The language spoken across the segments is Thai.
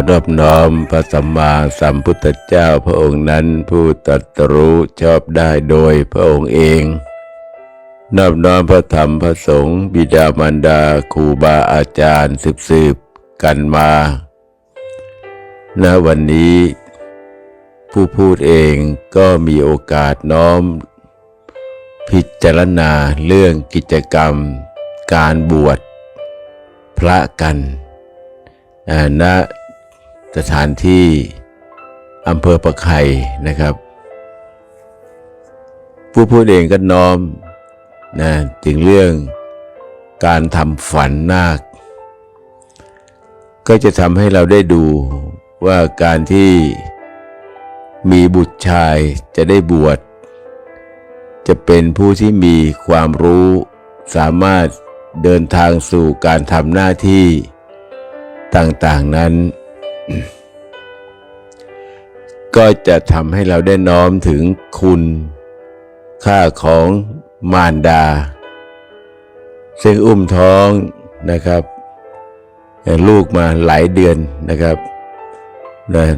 ขอนอบน้อมพระสัมมาสัมพุทธเจ้าพระองค์นั้นผู้ตรัสรู้ชอบได้โดยพระองค์เอง นอบน้อมพระธรรมพระสงฆ์บิดามารดาครูบาอาจารย์สืบสืบกันมา ณ วันนี้ ผู้พูดเองก็มีโอกาสน้อม พิจารณาเรื่องกิจกรรม การบวชพระกันณ สถานที่อำเภอประไข่นะครับ ผู้พูดเองก็น้อมนะถึงเรื่องการทำฝันนาค ก็จะทำให้เราได้ดูว่าการที่มีบุตรชายจะได้บวชจะเป็นผู้ที่มีความรู้สามารถเดินทางสู่การทำหน้าที่ต่างๆนั้น ก็จะทำให้เราได้น้อมถึงคุณค่าของมารดา ซึ่งอุ้มท้องนะครับ ลูกมาหลายเดือนนะครับ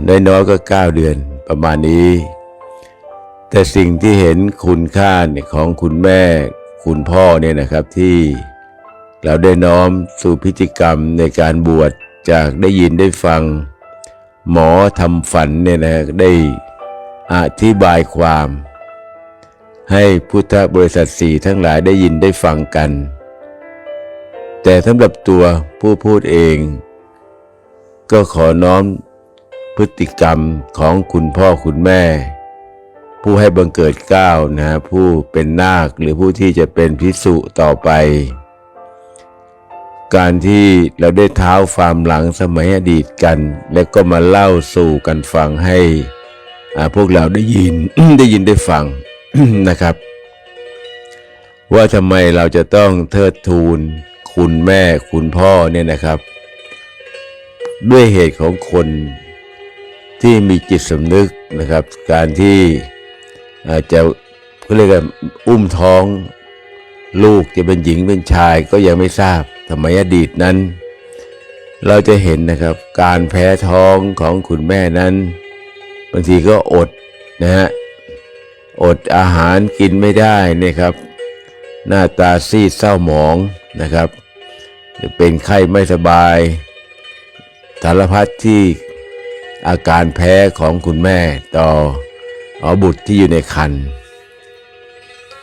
ได้น้อยก็เก้าเดือนประมาณนี้ แต่สิ่งที่เห็นคุณค่าเนี่ยของคุณแม่คุณพ่อเนี่ยนะครับที่เราได้น้อมสู่พิธีกรรมในการบวชจากได้ยินได้ฟัง หมอทำฝันเนี่ยนะได้อธิบายความ ให้พุทธบริษัทสี่ทั้งหลายได้ยินได้ฟังกัน แต่สำหรับตัวผู้พูดเอง ก็ขอน้อมพฤติกรรมของคุณพ่อคุณแม่ ผู้ให้บังเกิดก้าวนะผู้เป็นนาคหรือผู้ที่จะเป็นพิสุต่อไป การที่เราได้เท้าฟาร์มหลังสมัยอดีตกัน แล้วก็มาเล่าสู่กันฟังให้พวกเราได้ยินได้ยินได้ฟังนะครับ ว่าทำไมเราจะต้องเทิดทูน คุณแม่คุณพ่อเนี่ยนะครับ ด้วยเหตุของคนที่มีจิตสำนึกนะครับ การที่อาจจะเขาเรียกอุ้มท้อง ลูกจะเป็นหญิงเป็นชายก็ยังไม่ทราบสมัยอดีตนั้น เราจะเห็นนะครับ การแพ้ท้องของคุณแม่นั้น บางทีก็อดนะฮะอดอาหารกินไม่ได้นะครับ หน้าตาซีดเศร้าหมองนะครับเป็นไข้ไม่สบายสารพัดที่อาการแพ้ของคุณแม่ต่ออบุตรที่อยู่ในคัน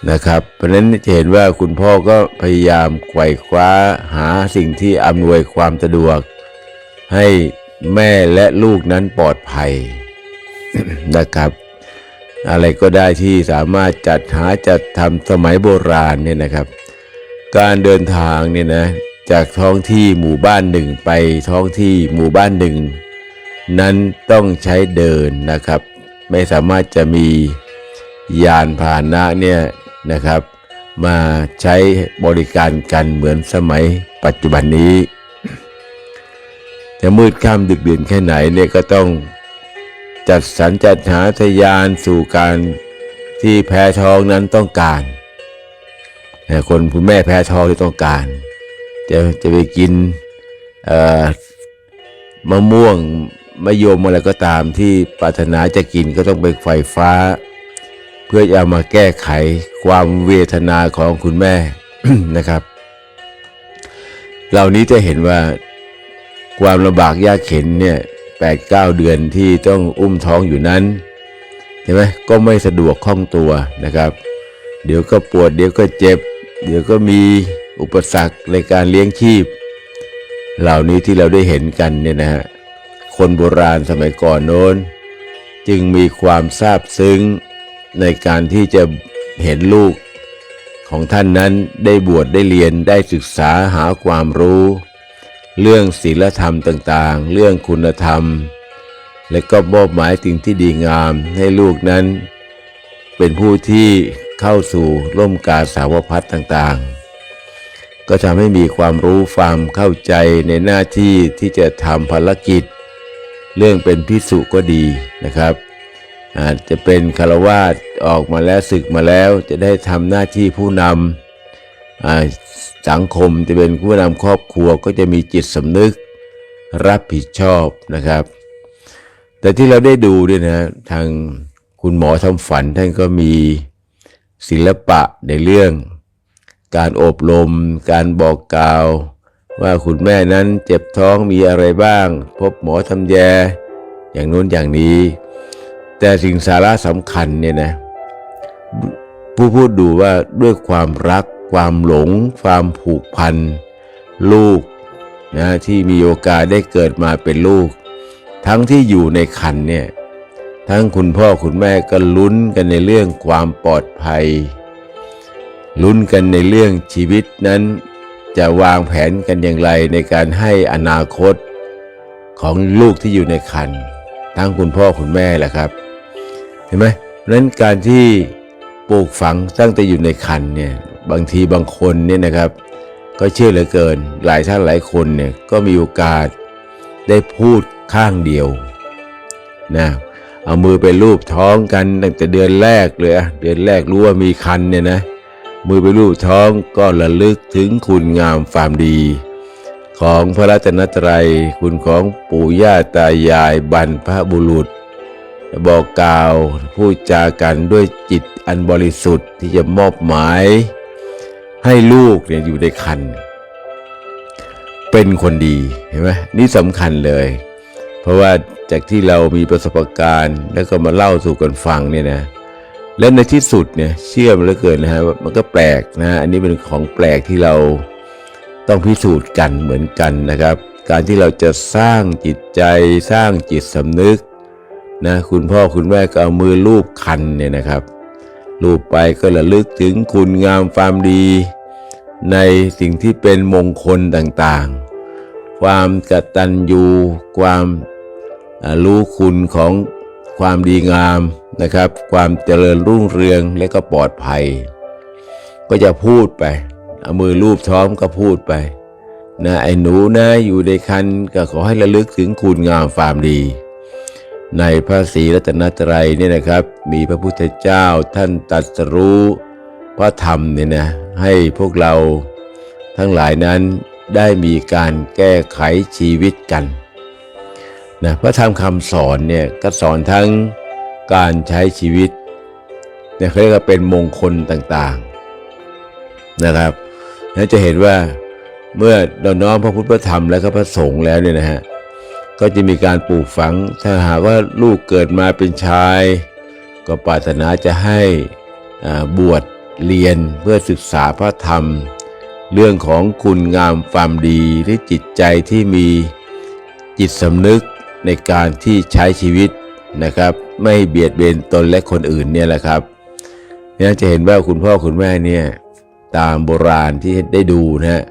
นะครับ เพราะนั้นจะเห็นว่าคุณพ่อก็พยายามไขว่คว้าหาสิ่งที่อำนวยความสะดวก ให้แม่และลูกนั้นปลอดภัยนะครับ อะไรก็ได้ที่สามารถจัดหาจัดทำสมัยโบราณเนี่ยนะครับ การเดินทางเนี่ยนะจากท้องที่หมู่บ้านหนึ่งไปท้องที่หมู่บ้านหนึ่ง นั้นต้องใช้เดินนะครับ ไม่สามารถจะมียานพาหนะเนี่ย นะครับ มาใช้บริการกันเหมือนสมัยปัจจุบันนี้จะมืดค่ำดึกดื่นแค่ไหนเนี่ยก็ต้องจัดสรรจัดหาทยานสู่การที่แพ้ท้องนั้นต้องการแต่คนคุณแม่แพ้ท้องที่ต้องการ จะจะไปกินมะม่วงมะยมอะไรก็ตามที่ปรารถนาจะกินก็ต้องไปไฟฟ้า เพื่อจะมาแก้ไขความเวทนาของคุณแม่นะครับ เหล่านี้จะเห็นว่าความลำบากยากเข็นเนี่ยแปดเก้าเดือนที่ต้องอุ้มท้องอยู่นั้นใช่ไหมก็ไม่สะดวกคล่องตัวนะครับ เดี๋ยวก็ปวด เดี๋ยวก็เจ็บ เดี๋ยวก็มีอุปสรรคในการเลี้ยงชีพ เหล่านี้ที่เราได้เห็นกันเนี่ยนะฮะคนโบราณสมัยก่อนโน้น จึงมีความซาบซึ้ง ในการที่จะเห็นลูกของท่านนั้นได้บวชได้เรียนได้ศึกษาหาความรู้ เรื่องศีลธรรมต่างๆ เรื่องคุณธรรม และก็มอบหมายสิ่งที่ดีงามให้ลูกนั้น เป็นผู้ที่เข้าสู่ร่มกาสาวพัฒต่างๆ ก็ทำให้มีความรู้ความเข้าใจในหน้าที่ที่จะทำภารกิจ เรื่องเป็นพิสุก็ดีนะครับ อาจจะเป็นคารวาสออกมาแล้วศึกมาแล้วจะได้ทำหน้าที่ผู้นำสังคมจะเป็นผู้นำครอบครัวก็จะมีจิตสำนึกรับผิดชอบนะครับ แต่ที่เราได้ดูด้วยนะทางคุณหมอทำฝันท่านก็มีศิลปะในเรื่อง การอบรม การบอกกล่าว ว่าคุณแม่นั้นเจ็บท้องมีอะไรบ้าง พบหมอทำแย อย่างนู้นอย่างนี้ แต่สิ่งสาระสำคัญเนี่ยนะผู้พูดดูว่าด้วยความรัก ความหลง ความผูกพัน ลูกนะที่มีโอกาสได้เกิดมาเป็นลูก ทั้งที่อยู่ในคันเนี่ยทั้งคุณพ่อคุณแม่ก็ลุ้นกันในเรื่องความปลอดภัย ลุ้นกันในเรื่องชีวิตนั้น จะวางแผนกันอย่างไรในการให้อนาคตของลูกที่อยู่ในคันทั้งคุณพ่อคุณแม่แหละครับ เห็นไหมเพราะฉะนั้นการที่ปลูกฝังตั้งแต่อยู่ในคันเนี่ยบางทีบางคนเนี่ยนะครับ ก็เชื่อเหลือเกิน หลายท่านหลายคนเนี่ยก็มีโอกาสได้พูดข้างเดียวนะเอามือไปลูบท้องกันตั้งแต่เดือนแรกเลยอะเดือนแรกรู้ว่ามีคันเนี่ยนะมือไปลูบท้องก็ระลึกถึงคุณงามความดี ของพระรัตนตรัย คุณของปู่ย่าตายายบรรพบุรุษ บอกกล่าวพูดจากันด้วยจิตอันบริสุทธิ์ที่จะมอบหมาย ให้ลูกเนี่ยอยู่ในคัน เป็นคนดีเห็นไหมนี่สำคัญเลย เพราะว่าจากที่เรามีประสบการณ์ แล้วก็มาเล่าสู่กันฟังเนี่ยนะและในที่สุดเนี่ยเชื่อมันเหลือเกินนะฮะมันก็แปลกนะ อันนี้เป็นของแปลกที่เราต้องพิสูจน์กันเหมือนกันนะครับ การที่เราจะสร้างจิตใจสร้างจิตสำนึก นะคุณพ่อคุณแม่ก็เอามือลูบคันเนี่ยนะครับลูบไปก็ระลึกถึงคุณงามความดี ในสิ่งที่เป็นมงคลต่างๆ ความกตัญญูความรู้คุณของความดีงามนะครับ ความเจริญรุ่งเรืองและก็ปลอดภัย ก็จะพูดไปเอามือลูบท้องก็พูดไปนะไอ้หนูนะอยู่ในคันก็ขอให้ระลึกถึงคุณงามความดี ในพระศรีรัตนตรัยเนี่ยนะครับ มีพระพุทธเจ้าท่านตรัสรู้พระธรรมเนี่ยนะให้พวกเราทั้งหลายนั้นได้มีการแก้ไขชีวิตกันนะพระธรรมคำสอนเนี่ยก็สอนทั้งการใช้ชีวิตเนี่ยเขาเรียกว่าเป็นมงคลต่างๆนะครับแล้วจะเห็นว่าเมื่อเราน้อมพระพุทธพระธรรมและก็พระสงฆ์แล้วเนี่ยนะฮะ ก็จะมีการปลูกฝัง ถ้าหากว่าลูกเกิดมาเป็นชาย ก็ปรารถนาจะให้บวชเรียนเพื่อศึกษาพระธรรม เรื่องของคุณงามความดีหรือจิตใจที่มีจิตสำนึกในการที่ใช้ชีวิตนะครับ ไม่เบียดเบียนตนและคนอื่นเนี่ยแหละครับเนี่ยจะเห็นว่าคุณพ่อคุณแม่เนี่ยตามโบราณที่ได้ดูนะฮะ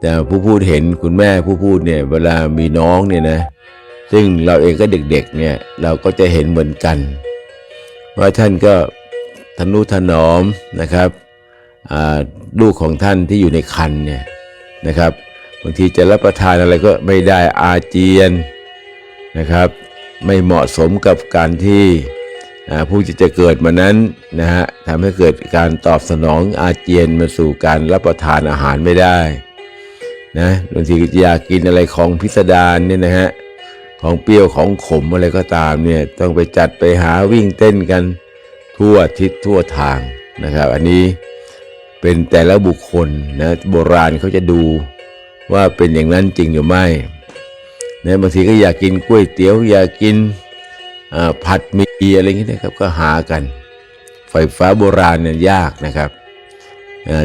แต่ผู้พูดเห็นคุณแม่ผู้พูดเนี่ยเวลามีน้องเนี่ยนะซึ่งเราเองก็เด็กๆเนี่ยเราก็จะเห็นเหมือนกันว่าท่านก็ทนุถนอมนะครับลูกของท่านที่อยู่ในคันเนี่ยนะครับบางทีจะรับประทานอะไรก็ไม่ได้อาเจียนนะครับ ไม่เหมาะสมกับการที่ผู้ที่จะเกิดมานั้นนะฮะทำให้เกิดการตอบสนองอาเจียนมาสู่การรับประทานอาหารไม่ได้ นะบางทีอยากกินอะไรของพิสดารเนี่ยนะฮะของเปรี้ยวของขมอะไรก็ตามเนี่ยต้องไปจัดไปหาวิ่งเต้นกันทั่วทิศทั่วทางนะครับ อันนี้เป็นแต่ละบุคคลนะโบราณเขาจะดูว่าเป็นอย่างนั้นจริงหรือไม่นะบางทีก็อยากกินก๋วยเตี๋ยวอยากกินผัดหมีอะไรอย่างเงี้ยนะครับก็หากัน ไฟฟ้าโบราณเนี่ยยากนะครับ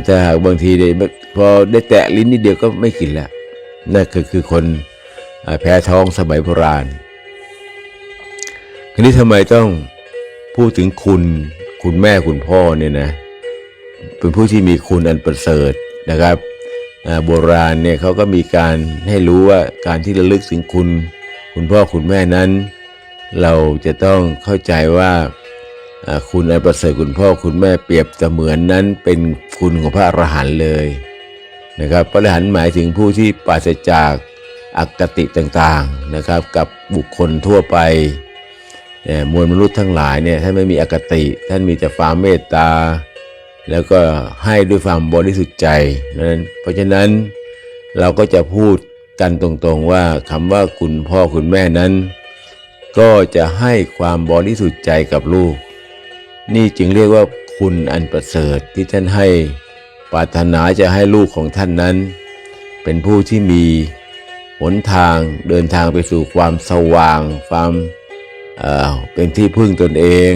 ถ้าหากบางทีได้พอได้แตะลิ้นนิดเดียวก็ไม่กินแล้วนั่นคือคือคนอแพ้ท้องสมัยโบราณทีนี้ทำไมต้องพูดถึงคุณคุณแม่คุณพ่อเนี่ยนะเป็นผู้ที่มีคุณอันประเสริฐนะครับโบราณเนี่ยเขาก็มีการให้รู้ว่าการที่ระลึกถึงคุณ คุณพ่อคุณแม่นั้น เราจะต้องเข้าใจว่า คุณอันประเสริฐคุณพ่อคุณแม่เปรียบเสมือนนั้นเป็นคุณของพระอรหันต์เลยนะครับพระอรหันต์หมายถึงผู้ที่ปราศจากอคติต่างๆนะครับ กับบุคคลทั่วไปมวลมนุษย์ทั้งหลายเนี่ยท่านไม่มีอคติ ท่านมีแต่ความเมตตา แล้วก็ให้ด้วยความบริสุทธิ์ใจนั้นเพราะฉะนั้นเราก็จะพูดกันตรงๆว่าคำว่าคุณพ่อคุณแม่นั้น ก็จะให้ความบริสุทธิ์ใจกับลูก นี่จึงเรียกว่าคุณอันประเสริฐที่ท่านให้ปรารถนาจะให้ลูกของท่านนั้น เป็นผู้ที่มีหนทางเดินทางไปสู่ความสว่าง ความเเป็นที่พึ่งตนเอง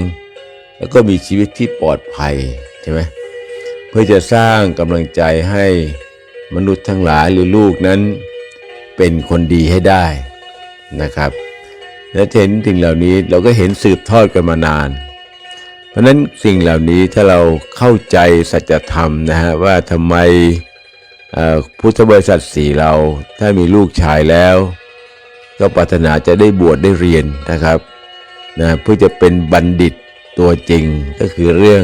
แล้วก็มีชีวิตที่ปลอดภัยใช่ไหมเพื่อจะสร้างกำลังใจให้มนุษย์ทั้งหลายหรือลูกนั้น เป็นคนดีให้ได้นะครับ และเห็นสิ่งเหล่านี้เราก็เห็นสืบทอดกันมานาน ราะฉะนั้นสิ่งเหล่านี้ถ้าเราเข้าใจสัจธรรมนะฮะว่าทำไมพุทธบริษัทสี่เราถ้ามีลูกชายแล้ว ก็ปรารถนาจะได้บวชได้เรียนนะครับนะเพื่อจะเป็นบัณฑิตตัวจริงก็คือเรื่อง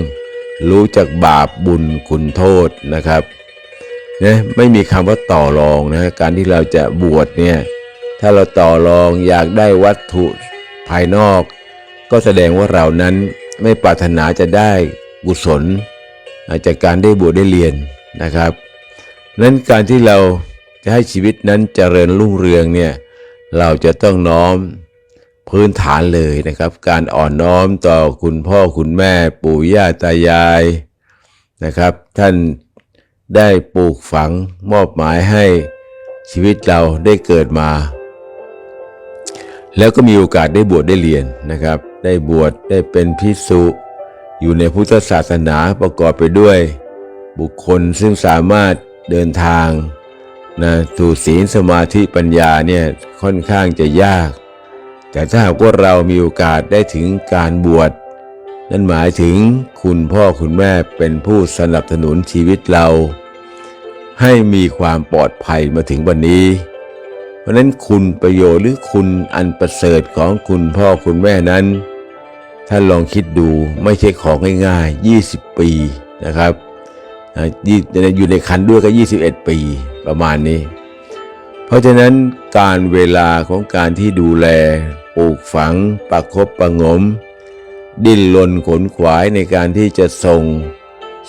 รู้จักบาปบุญคุณโทษนะครับนะไม่มีคำว่าต่อรองนะการที่เราจะบวชเนี่ยถ้าเราต่อรองอยากได้วัตถุภายนอก ก็แสดงว่าเรานั้น ไม่ปรารถนาจะได้กุศลจากการได้บวชได้เรียนนะครับนั้นการที่เราจะให้ชีวิตนั้นเจริญรุ่งเรืองเนี่ยเราจะต้องน้อมพื้นฐานเลยนะครับ การอ่อนน้อมต่อคุณพ่อคุณแม่ปู่ย่าตายายนะครับ ท่านได้ปลูกฝังมอบหมายให้ชีวิตเราได้เกิดมา แล้วก็มีโอกาสได้บวชได้เรียนนะครับ ได้บวชได้เป็นพิสุอยู่ในพุทธศาสนาประกอบไปด้วย บุคคลซึ่งสามารถเดินทางนะสู่ศีลสมาธิปัญญาเนี่ยค่อนข้างจะยาก แต่ถ้าหากว่าเรามีโอกาสได้ถึงการบวชนั่นหมายถึงคุณพ่อคุณแม่เป็นผู้สนับสนุนชีวิตเรา ให้มีความปลอดภัยมาถึงวันนี้ เพราะนั้นคุณประโยชน์หรือคุณอันประเสริฐของคุณพ่อคุณแม่นั้น ท่านลองคิดดูไม่ใช่ของง่ายๆ 20 ปีนะครับอยี่อยู่ในคันด้วยก็ 21 ปีประมาณนี้ เพราะฉะนั้นการเวลาของการที่ดูแลปลูกฝังประคบประงม ดิ้นรนขนขวายในการที่จะส่ง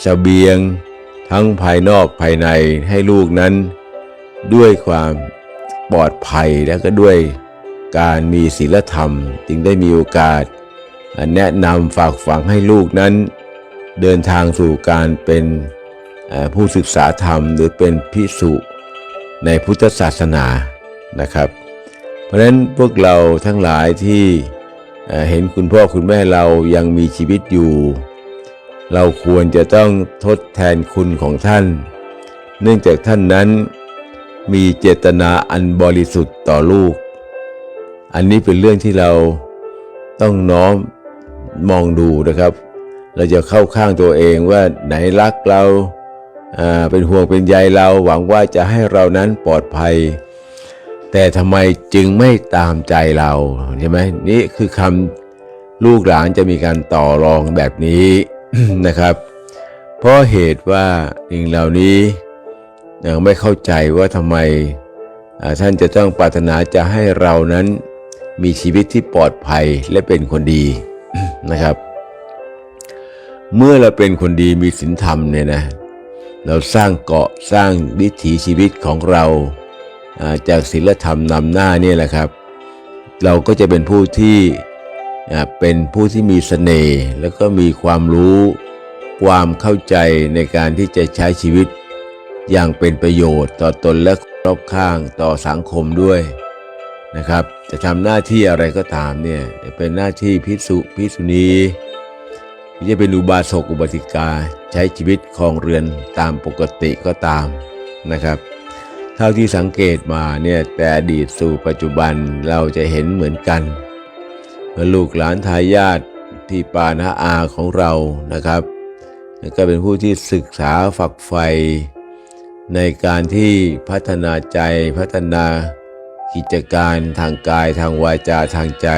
เสบียง ทั้งภายนอกภายในให้ลูกนั้น ด้วยความปลอดภัยและก็ด้วยการมีศีลธรรมจึงได้มีโอกาส แนะนำฝากฝังให้ลูกนั้น เดินทางสู่การเป็นผู้ศึกษาธรรมหรือเป็นพิสุในพุทธศาสนานะครับ เพราะฉะนั้นพวกเราทั้งหลายที่เอ่อเห็นคุณพ่อคุณแม่เรายังมีชีวิตอยู่ เราควรจะต้องทดแทนคุณของท่าน เนื่องจากท่านนั้นมีเจตนาอันบริสุทธิ์ต่อลูก อันนี้เป็นเรื่องที่เราต้องน้อม มองดูนะครับ เราจะเข้าข้างตัวเองว่าไหนรักเราอ่าเป็นห่วงเป็นใยเราหวังว่าจะให้เรานั้นปลอดภัย แต่ทำไมจึงไม่ตามใจเราใช่ไหมนี่คือคำลูกหลานจะมีการต่อรองแบบนี้นะครับ เพราะเหตุว่าสิ่งเหล่านี้ยังไม่เข้าใจว่าทำไมท่านจะต้องปรารถนาจะให้เรานั้นมีชีวิตที่ปลอดภัยและเป็นคนดี นะครับ เมื่อเราเป็นคนดีมีศีลธรรมเนี่ยนะเราสร้างเกาะสร้างวิถีชีวิตของเราจากศีลธรรมนำหน้านี่แหละครับ เราก็จะเป็นผู้ที่เป็นผู้ที่มีเสน่ห์แล้วก็มีความรู้ความเข้าใจในการที่จะใช้ชีวิตอย่างเป็นประโยชน์ต่อตนและรอบข้างต่อสังคมด้วย นะครับ จะทำหน้าที่อะไรก็ตามเนี่ยจะเป็นหน้าที่พิสุพิสุณีหรือจะเป็นอุบาสกอุบาสิกาใช้ชีวิตครองเรือนตามปกติก็ตามนะครับ เท่าที่สังเกตมาเนี่ยแต่อดีตสู่ปัจจุบันเราจะเห็นเหมือนกันลูกหลานทายาทที่ปานาอาของเรานะครับ ก็เป็นผู้ที่ศึกษาฝักใฝ่ในการที่พัฒนาใจพัฒนา กิจการทางกายทางวาจาทางใจ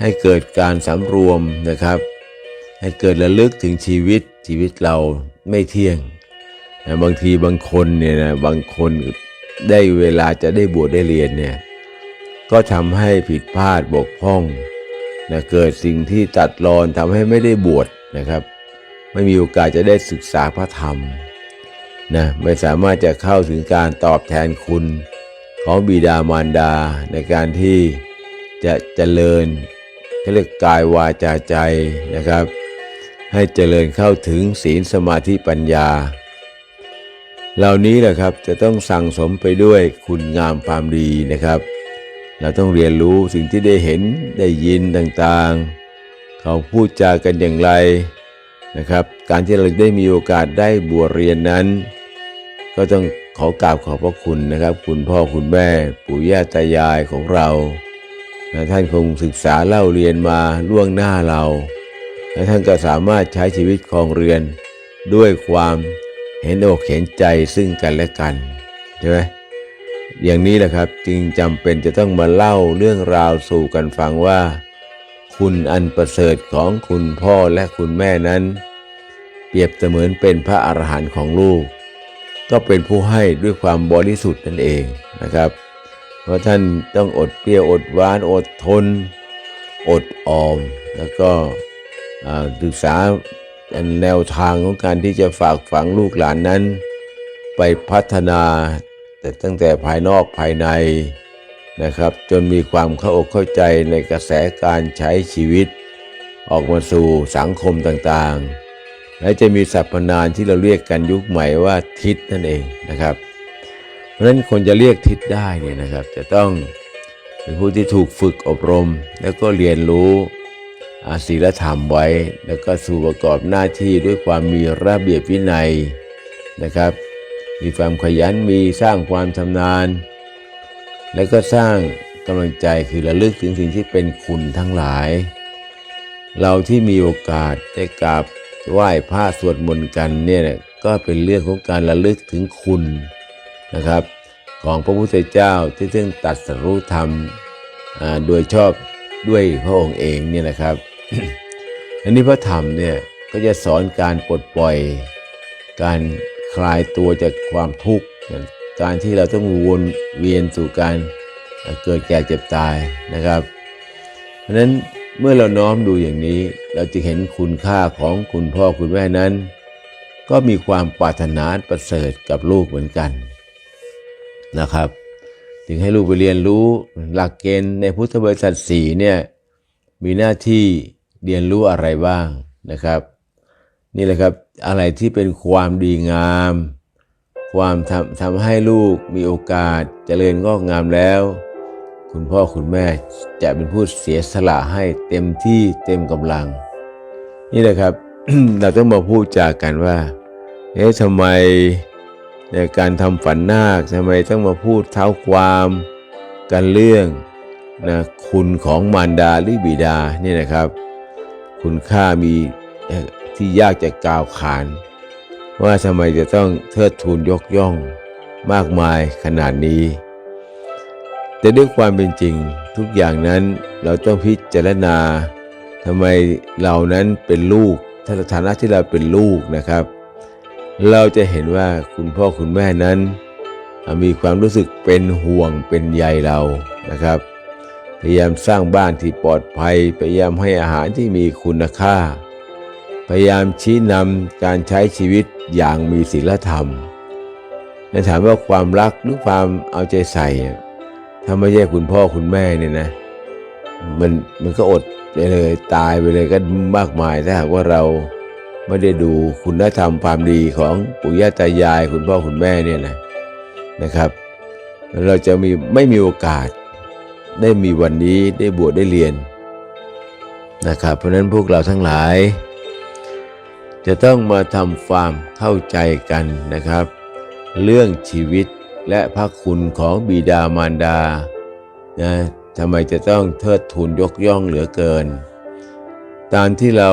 ให้เกิดการสำรวมนะครับ ให้เกิดระลึกถึงชีวิตชีวิตเราไม่เที่ยงนะบางทีบางคนเนี่ยนะบางคนได้เวลาจะได้บวชได้เรียนเนี่ยก็ทำให้ผิดพลาดบกพร่องนะเกิดสิ่งที่ตัดรอนทำให้ไม่ได้บวชนะครับ ไม่มีโอกาสจะได้ศึกษาพระธรรมนะไม่สามารถจะเข้าถึงการตอบแทนคุณ ของบิดามารดาในการที่จะเจริญเขาเรียกกายวาจาใจนะครับ ให้เจริญเข้าถึงศีลสมาธิปัญญา เหล่านี้แหละครับจะต้องสั่งสมไปด้วยคุณงามความดีนะครับ เราต้องเรียนรู้สิ่งที่ได้เห็นได้ยินต่างๆ เขาพูดจากันอย่างไรนะครับ การที่เราได้มีโอกาสได้บวชเรียนนั้น ก็ต้อง ขอกราบขอบพระคุณนะครับ คุณพ่อคุณแม่ ปู่ย่าตายายของเรานะท่านคงศึกษาเล่าเรียนมาล่วงหน้าเราและท่านก็สามารถใช้ชีวิตครองเรือน ด้วยความเห็นอกเห็นใจซึ่งกันและกันใช่ไหมอย่างนี้แหละครับจึงจำเป็นจะต้องมาเล่าเรื่องราวสู่กันฟังว่า คุณอันประเสริฐของคุณพ่อและคุณแม่นั้น เปรียบเสมือนเป็นพระอรหันต์ของลูก ก็เป็นผู้ให้ด้วยความบริสุทธิ์นั่นเองนะครับ เพราะท่านต้องอดเปรี้ยวอดหวานอดทน อดออม แล้วก็อ่าศึกษาแนวทางของการที่จะฝากฝังลูกหลานนั้น ไปพัฒนา แต่ตั้งแต่ภายนอกภายในนะครับ จนมีความเข้าอกเข้าใจในกระแสการใช้ชีวิต ออกมาสู่สังคมต่างๆ และจะมีสรรพนามที่เราเรียกกันยุคใหม่ว่าทิศนั่นเองนะครับ เพราะฉะนั้นคนจะเรียกทิศได้เนี่ยนะครับ จะต้องเป็นผู้ที่ถูกฝึกอบรม แล้วก็เรียนรู้อาศีลธรรมไว้ แล้วก็สู่ประกอบหน้าที่ด้วยความมีระเบียบวินัยนะครับ มีความขยันมีสร้างความชำนาญ แล้วก็สร้างกำลังใจคือระลึกถึงสิ่งที่เป็นคุณทั้งหลาย เราที่มีโอกาสได้กราบ ไหว้พระสวดมนต์กันเนี่ยก็เป็นเรื่องของการระลึกถึงคุณนะครับ ของพระพุทธเจ้าที่ซึ่งตัดสรู้ธรรมอ่าโดยชอบด้วยพระองค์เองเนี่ยนะครับ อันนี้พระธรรมเนี่ยก็จะสอนการปลดปล่อย การคลายตัวจากความทุกข์การที่เราต้องวนเวียนสู่การเกิดแก่เจ็บตายนะครับ เพราะฉะนั้นเมื่อเราน้อมดูอย่างนี้ เราจะเห็นคุณค่าของคุณพ่อคุณแม่นั้น ก็มีความปรารถนาประเสริฐกับลูกเหมือนกันนะครับ จึงให้ลูกไปเรียนรู้หลักเกณฑ์ในพุทธบริษัทสี่เนี่ยมีหน้าที่เรียนรู้อะไรบ้างนะครับ นี่แหละครับอะไรที่เป็นความดีงาม ความทำทำให้ลูกมีโอกาสเจริญงอกงามแล้ว คุณพ่อคุณแม่จะเป็นผู้เสียสละให้เต็มที่เต็มกำลัง นี่แหละครับ เราต้องมาพูดจากกันว่า เอ๊ะทำไมในการทำฝันนาคทำไมต้องมาพูดเท้าความกันเรื่องนะคุณของมารดาหรือบิดานี่นะครับ คุณค่ามีที่ยากจะกล่าวขาน ว่าทำไมจะต้องเทิดทูนยกย่องมากมายขนาดนี้ แต่ด้วยความเป็นจริงทุกอย่างนั้นเราต้องพิจารณาทำไมเรานั้นเป็นลูกถ้าสถานะที่เราเป็นลูกนะครับ เราจะเห็นว่าคุณพ่อคุณแม่นั้น มีความรู้สึกเป็นห่วงเป็นใยเรานะครับ พยายามสร้างบ้านที่ปลอดภัย พยายามให้อาหารที่มีคุณค่า พยายามชี้นำการใช้ชีวิตอย่างมีศีลธรรมและถามว่าความรักหรือความเอาใจใส่ ถ้าไม่ใช่คุณพ่อคุณแม่เนี่ยนะ มันมันก็อดไปเลยตายไปเลยก็มากมายถ้าหากว่าเราไม่ได้ดูคุณธรรมความดีของปู่ย่าตายาย คุณพ่อคุณแม่เนี่ยนะนะครับ เราจะมีไม่มีโอกาสได้มีวันนี้ได้บวชได้เรียนนะครับ เพราะฉะนั้นพวกเราทั้งหลาย จะต้องมาทำความเข้าใจกันนะครับ เรื่องชีวิต และพระคุณของบิดามารดานะทำไมจะต้องเทิดทูนยกย่องเหลือเกิน ตามที่เรา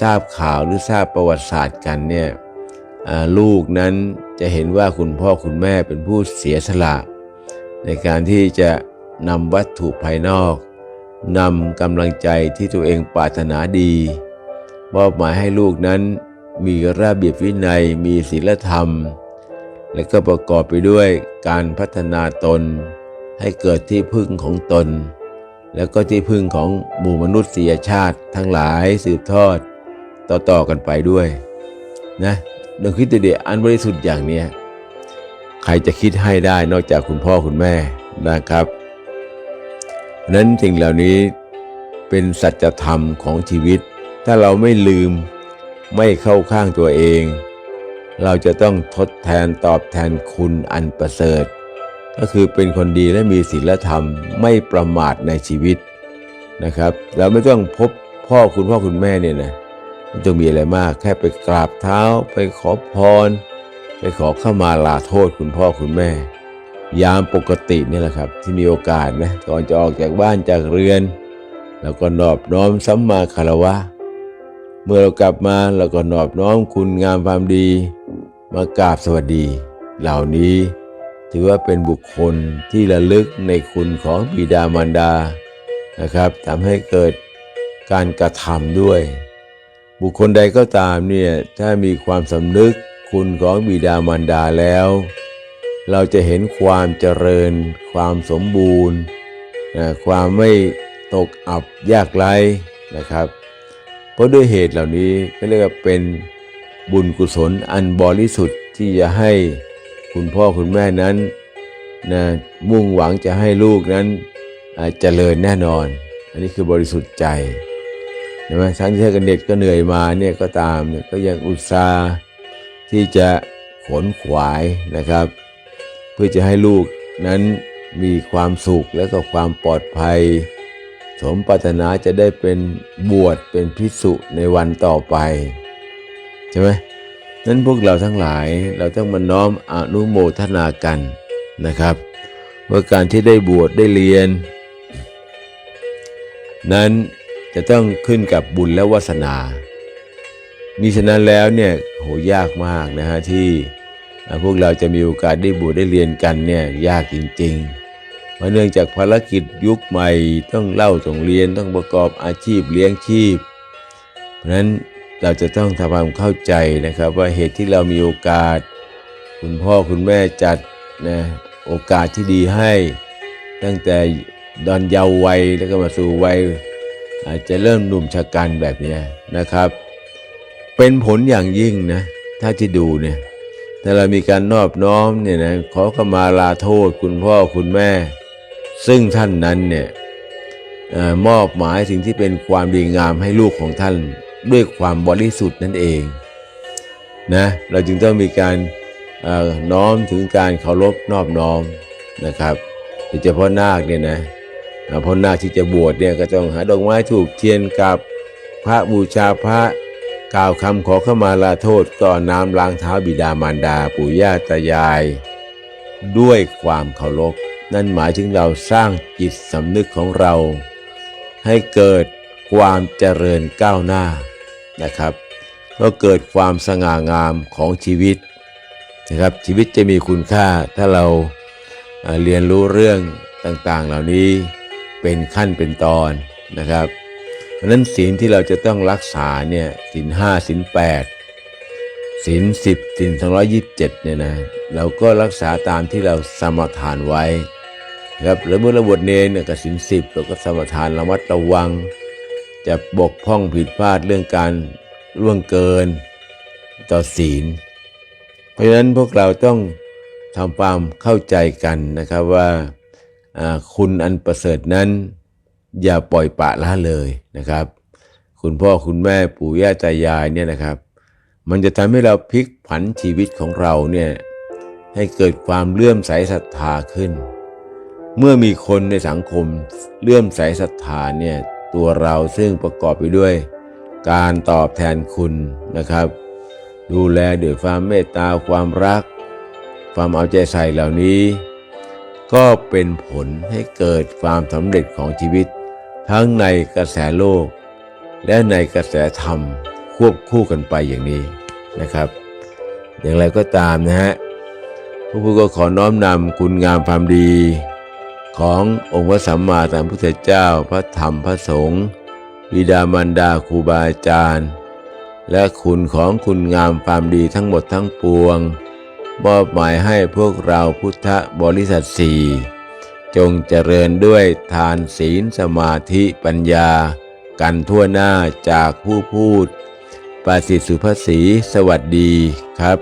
ทราบข่าวหรือทราบประวัติศาสตร์กันเนี่ยลูกนั้นจะเห็นว่าคุณพ่อคุณแม่เป็นผู้เสียสละ ในการที่จะนำวัตถุภายนอกนำกำลังใจที่ตัวเองปรารถนาดีมอบหมายให้ลูกนั้นมีระเบียบวินัยมีศีลธรรม และก็ประกอบไปด้วยการพัฒนาตน ให้เกิดที่พึ่งของตน แล้วก็ที่พึ่งของหมู่มนุษยชาติทั้งหลายสืบทอดต่อๆกันไปด้วยนะดวงคิดเดียอันบริสุทธิ์อย่างเนี้ยใครจะคิดให้ได้นอกจากคุณพ่อคุณแม่นะครับนั้นสิ่งเหล่านี้เป็นสัจธรรมของชีวิต ถ้าเราไม่ลืมไม่เข้าข้างตัวเอง เราจะต้องทดแทนตอบแทนคุณอันประเสริฐ ก็คือเป็นคนดีและมีศีลธรรมไม่ประมาทในชีวิตนะครับ เราไม่ต้องพบพ่อคุณพ่อคุณแม่เนี่ยนะไม่ต้องมีอะไรมากแค่ไปกราบเท้า ไปขอพร ไปขอเข้ามาลาโทษคุณพ่อคุณแม่ ยามปกตินี่แหละครับ ที่มีโอกาสนะก่อนจะออกจากบ้านจากเรือนแล้วก็นอบน้อมสัมมาคารวะ เมื่อเรากลับมาเราก็นอบน้อมคุณงามความดี มากราบสวัสดี เหล่านี้ถือว่าเป็นบุคคลที่ระลึกในคุณของบิดามารดานะครับทำให้เกิดการกระทำด้วย บุคคลใดก็ตามเนี่ยถ้ามีความสำนึกคุณของบิดามารดาแล้ว เราจะเห็นความเจริญ ความสมบูรณ์ ความไม่ตกอับยากไร้นะครับ เพราะด้วยเหตุเหล่านี้ก็เรียกว่าเป็น บุญกุศลอันบริสุทธิ์ที่จะให้คุณพ่อคุณแม่นั้นนะมุ่งหวังจะให้ลูกนั้นเจริญแน่นอน อันนี้คือบริสุทธิ์ใจใช่ไหมทั้งที่กันเด็กก็เหนื่อยมาเนี่ยก็ตามเนี่ยก็ยังอุตส่าห์ที่จะขนขวายนะครับ เพื่อจะให้ลูกนั้นมีความสุขและก็ความปลอดภัย สมปรารถนาจะได้เป็นบวชเป็นพิสุในวันต่อไป ใช่ไหมนั้นพวกเราทั้งหลายเราต้องมาน้อมอนุโมทนากันนะครับว่าการที่ได้บวชได้เรียน นั้นจะต้องขึ้นกับบุญและวาสนามิฉะนั้นแล้วเนี่ยโหยากมากนะฮะที่พวกเราจะมีโอกาสได้บวชได้เรียนกันเนี่ยยากจริงๆเพราะเนื่องจากภารกิจยุคใหม่ต้องเล่าต้องเรียนต้องประกอบอาชีพเลี้ยงชีพ เพราะฉะนั้น เราจะต้องทำความเข้าใจนะครับ ว่าเหตุที่เรามีโอกาส คุณพ่อคุณแม่จัดนะโอกาสที่ดีให้ ตั้งแต่ดอนเยาว์วัยแล้วก็มาสู่วัยอาจจะเริ่มหนุ่มชะกันแบบนี้นะครับ เป็นผลอย่างยิ่งนะถ้าที่ดูเนี่ยถ้าเรามีการนอบน้อมเนี่ยนะขอขมาลาโทษคุณพ่อคุณแม่ ซึ่งท่านนั้นเนี่ยอมอบหมายสิ่งที่เป็นความดีงามให้ลูกของท่าน ด้วยความบริสุทธิ์นั่นเองนะเราจึงต้องมีการน้อมถึงการเคารพนอบน้อมนะครับโดยเฉพาะนาคเนี่ยนะอ่าเพราะนาคที่จะบวชเนี่ยก็ต้องหาดอกไม้ถูกเทียนกับพระบูชาพระกล่าวคำขอเข้ามาลาโทษก่อนน้ำล้างเท้าบิดามารดาปู่ย่าตายาย ด้วยความเคารพนั่นหมายถึงเราสร้างจิตสำนึกของเรา ให้เกิดความเจริญก้าวหน้า นะครับ ก็เกิดความสง่างามของชีวิตนะครับชีวิตจะมีคุณค่าถ้าเราเรียนรู้เรื่องต่างๆ เหล่านี้เป็นขั้นเป็นตอนนะครับ เพราะนั้นศีลที่เราจะต้องรักษาเนี่ยศีลห้าศีลแปดศีลสิบศีลสองร้อยี่สิบเจ็ดเนี่ยนะเราก็รักษาตามที่เราสมทานไว้ครับแล้วเมื่อเราบวชเนี่ยกับศีลสิบเราก็สมทานระมัดระวัง จะบกพร่องผิดพลาดเรื่องการล่วงเกินต่อศีล เพราะฉะนั้นพวกเราต้องทำความเข้าใจกันนะครับว่าคุณอันประเสริฐนั้น อย่าปล่อยปะละเลยนะครับ คุณพ่อคุณแม่ปู่ย่าตายายเนี่ยนะครับ มันจะทำให้เราพลิกผันชีวิตของเราเนี่ยให้เกิดความเลื่อมใสศรัทธาขึ้น เมื่อมีคนในสังคมเลื่อมใสศรัทธาเนี่ย ตัวเราซึ่งประกอบไปด้วย การตอบแทนคุณนะครับ ดูแลด้วยความเมตตาความรัก ความเอาใจใส่เหล่านี้ ก็เป็นผลให้เกิดความสำเร็จของชีวิต ทั้งในกระแสโลก และในกระแสธรรมควบคู่กันไปอย่างนี้นะครับ อย่างไรก็ตามนะฮะพวกผู้ก็ขอน้อมนำคุณงามความดี ขององค์พระสัมมาสัมพุทธเจ้าพระธรรมพระสงฆ์บิดามารดาครูบาอาจารย์ และคุณของคุณงามความดีทั้งหมดทั้งปวงมอบหมายให้พวกเราพุทธบริษัทสี่จงเจริญด้วยทานศีลสมาธิปัญญา กันทั่วหน้าจากผู้พูด ประสิทธิสุภาษีสวัสดีครับ